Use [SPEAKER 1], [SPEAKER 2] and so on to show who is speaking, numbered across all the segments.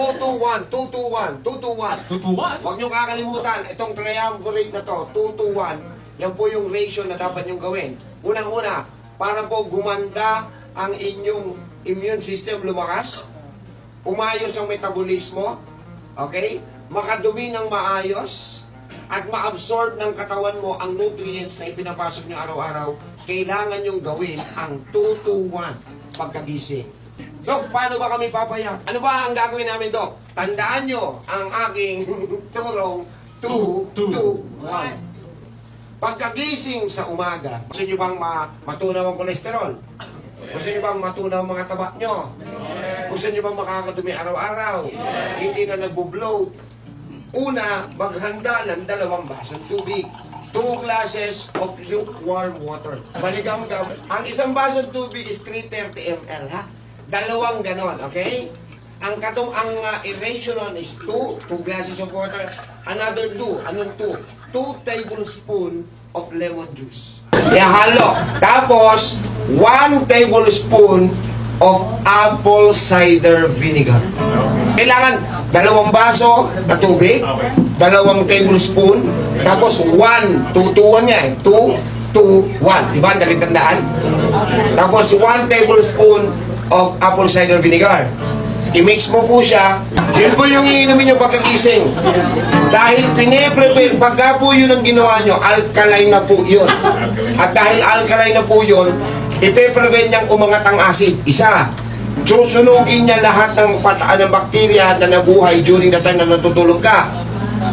[SPEAKER 1] 221, 221, 221.
[SPEAKER 2] Tutuwan.
[SPEAKER 1] Huwag nyo kakalimutan, itong triumvirate na to, 2 to 1, yan po yung ratio na dapat nyo gawin. Unang-una, para po gumanda ang inyong immune system lumakas, umayos ang metabolismo, okay? Makadumi ng maayos, at ma-absorb ng katawan mo ang nutrients na ipinapasok nyo araw-araw, kailangan nyong gawin ang 2 to 1 pagkagising. Dok, paano ba kami papaya? Ano ba ang gagawin namin, Dok? Tandaan nyo ang aking tulong 2 to 1. Pagkagising sa umaga, gusto nyo bang ma matunaw ang kolesterol? Gusto nyo bang matunaw ang mga taba nyo? Gusto nyo bang makakadumi araw-araw? Hindi na nagbo-bloat? Una, maghanda ng dalawang basong tubig. Two glasses of lukewarm water. Maligam-gam. Ang isang basong tubig is 330 ml, ha? Dalawang ganon, okay? Ang katong ang uh, ratio nun is 2, 2 glasses of water. Another 2, anong 2? 2 tablespoon of lemon juice. Ihalo. Tapos, 1 tablespoon of apple cider vinegar. Kailangan dalawang baso na tubig, dalawang tablespoon, tapos 1, 2 to 1 yan, 2 to 1. Diba? Dali tandaan. Tapos 1 tablespoon of apple cider vinegar. I-mix mo po siya. Yun po yung iinumin nyo pagkagising. Dahil pine-prepare, pagka po yun ang ginawa nyo, alkaline na po yun. At dahil alkaline na po yun, ipe-prevent niyang umangat ang acid. Isa, susunugin niya lahat ng pataan ng bakterya na nabuhay during the time na natutulog ka.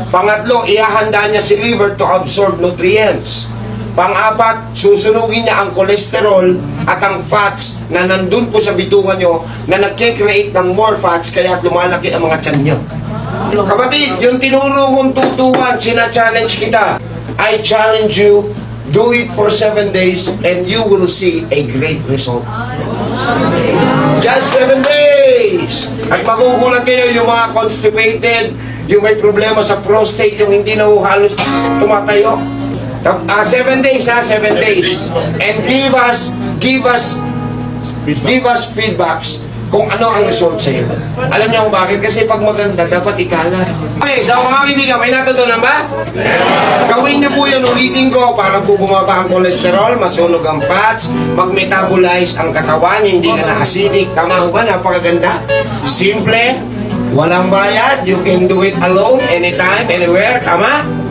[SPEAKER 1] Pangatlo, ihahanda niya si liver to absorb nutrients. Pang-apat, susunugin niya ang kolesterol at ang fats na nandun po sa bitukan nyo na nagkikreate ng more fats kaya lumalaki ang mga tiyan nyo. Kapatid, yung tinuro kong tutukan, sina-challenge kita. I challenge you, do it for seven days and you will see a great result. Just seven days! At magugulat kayo yung mga constipated, yung may problema sa prostate, yung hindi na halos tumatayo. Ah, seven days ha, seven days. And give us, give us, give us feedbacks kung ano ang result sa iyo. Alam niyo kung bakit? Kasi pag maganda, dapat ikalat. Okay, so mga kaibigan, may natutunan ba? Gawin niyo po yun, ulitin ko, para po bumaba ang kolesterol, masunog ang fats, mag-metabolize ang katawan, hindi ka na acidic. Tama ba? Napakaganda. Simple, walang bayad, you can do it alone, anytime, anywhere. Tama?